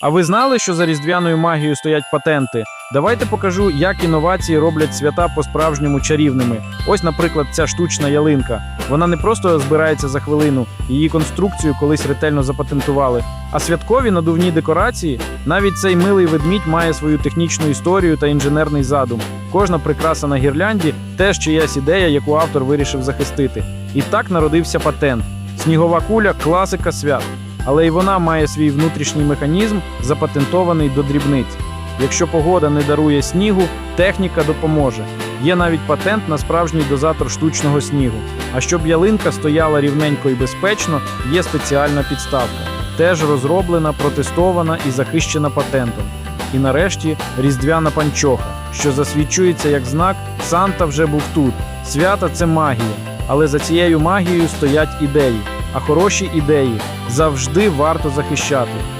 А ви знали, що за різдвяною магією стоять патенти? Давайте покажу, як інновації роблять свята по-справжньому чарівними. Ось, наприклад, ця штучна ялинка. Вона не просто збирається за хвилину, її конструкцію колись ретельно запатентували. А святкові надувні декорації, навіть цей милий ведмідь має свою технічну історію та інженерний задум. Кожна прикраса на гірлянді теж чиясь ідея, яку автор вирішив захистити. І так народився патент. Снігова куля класика свят. Але й вона має свій внутрішній механізм, запатентований до дрібниць. Якщо погода не дарує снігу, техніка допоможе. Є навіть патент на справжній дозатор штучного снігу. А щоб ялинка стояла рівненько і безпечно, є спеціальна підставка, теж розроблена, протестована і захищена патентом. І нарешті різдвяна панчоха, що засвідчується як знак Санта вже був тут. Свята це магія, але за цією магією стоять ідеї. А хороші ідеї завжди варто захищати.